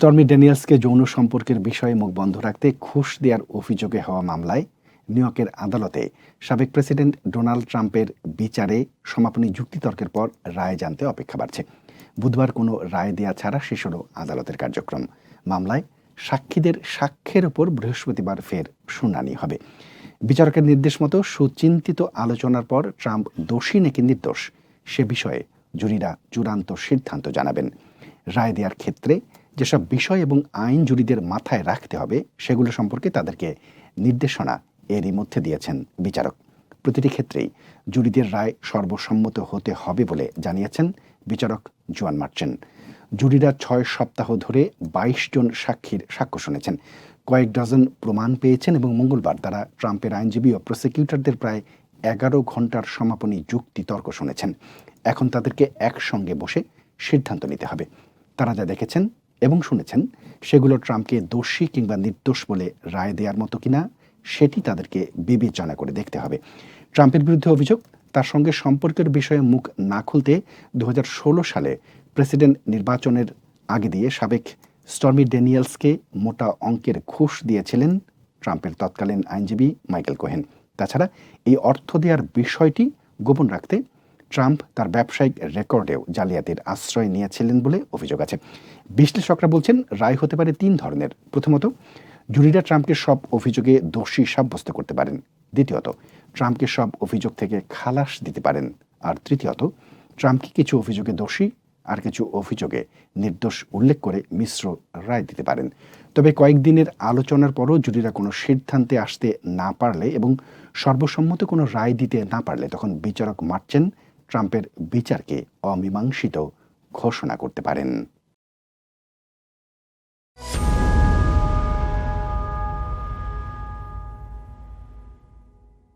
Stormy ড্যানিয়েলসকে যৌন সম্পর্কের বিষয়ে মুখ বন্ধ রাখতে ঘুষ দেওয়ার অভিযোগে হওয়া মামলায় নিউ ইয়র্কের আদালতে সাবেক প্রেসিডেন্ট ডোনাল্ড ট্রাম্পের বিচারে সমাপনী যুক্তিতর্কের পর রায় জানতে অপেক্ষা বাড়ছে। বুধবার কোনো রায় দেয়া ছাড়া শেষ হল আদালতের কার্যক্রম। মামলায় সাক্ষীদের সাক্ষ্যের ওপর বৃহস্পতিবার ফের শুনানি হবে। বিচারকের নির্দেশ মতো সুচিন্তিত আলোচনার পর ট্রাম্প দোষী নাকি নির্দোষ, সে বিষয়ে জুরিরা চূড়ান্ত সিদ্ধান্ত জানাবেন। রায় দেওয়ার ক্ষেত্রে যেসব বিষয় এবং আইন জুরিদের মাথায় রাখতে হবে, সেগুলো সম্পর্কে তাদেরকে নির্দেশনা এরই মধ্যে দিয়েছেন বিচারক। প্রতিটি ক্ষেত্রেই জুরিদের রায় সর্বসম্মত হতে হবে বলে জানিয়েছেন বিচারক জোয়ান মার্চেন। জুরিরা ছয় সপ্তাহ ধরে বাইশ জন সাক্ষীর সাক্ষ্য শুনেছেন। কয়েক ডজন প্রমাণ পেয়েছেন এবং মঙ্গলবার তারা ট্রাম্পের আইনজীবী ও প্রসিকিউটরদের প্রায় এগারো ঘণ্টার সমাপনী যুক্তি তর্ক শুনেছেন। এখন তাদেরকে একসঙ্গে বসে সিদ্ধান্ত নিতে হবে। তারা যা দেখেছেন এবং শুনেছেন, সেগুলো ট্রাম্পকে দোষী কিংবা নির্দোষ বলে রায় দেওয়ার মতো কিনা, সেটি তাদেরকে বিবেচনা করে দেখতে হবে। ট্রাম্পের বিরুদ্ধে অভিযোগ, তার সঙ্গে সম্পর্কের বিষয়ে মুখ না খুলতে দু হাজার ষোলো সালে প্রেসিডেন্ট নির্বাচনের আগে দিয়ে সাবেক স্টর্মি ড্যানিয়েলসকে মোটা অঙ্কের ঘুষ দিয়েছিলেন ট্রাম্পের তৎকালীন আইনজীবী মাইকেল কোহেন। তাছাড়া এই অর্থ দেওয়ার বিষয়টি গোপন রাখতে ট্রাম্প তার ব্যবসায়িক রেকর্ডেও জালিয়াতির আশ্রয় নিয়েছিলেন বলে অভিযোগ আছে। বিশ্লেষকরা বলছেন, রায় হতে পারে তিন ধরনের। প্রথমত, জুরিরা ট্রাম্পকে সব অভিযোগে দোষী সাব্যস্ত করতে পারেন। দ্বিতীয়ত, ট্রাম্পকে সব অভিযোগ থেকে খালাস দিতে পারেন। আর তৃতীয়ত ট্রাম্পকে কিছু অভিযোগে দোষী? আর কিছু অভিযোগে নির্দোষ উল্লেখ করে মিশ্র রায় দিতে পারেন। তবে কয়েকদিনের আলোচনার পরও জুরিরা কোনো সিদ্ধান্তে আসতে না পারলে এবং সর্বসম্মত কোনো রায় দিতে না পারলে তখন বিচারক মার্চেন ট্রাম্পের বিচারকে অমীমাংসিত ঘোষণা করতে পারেন।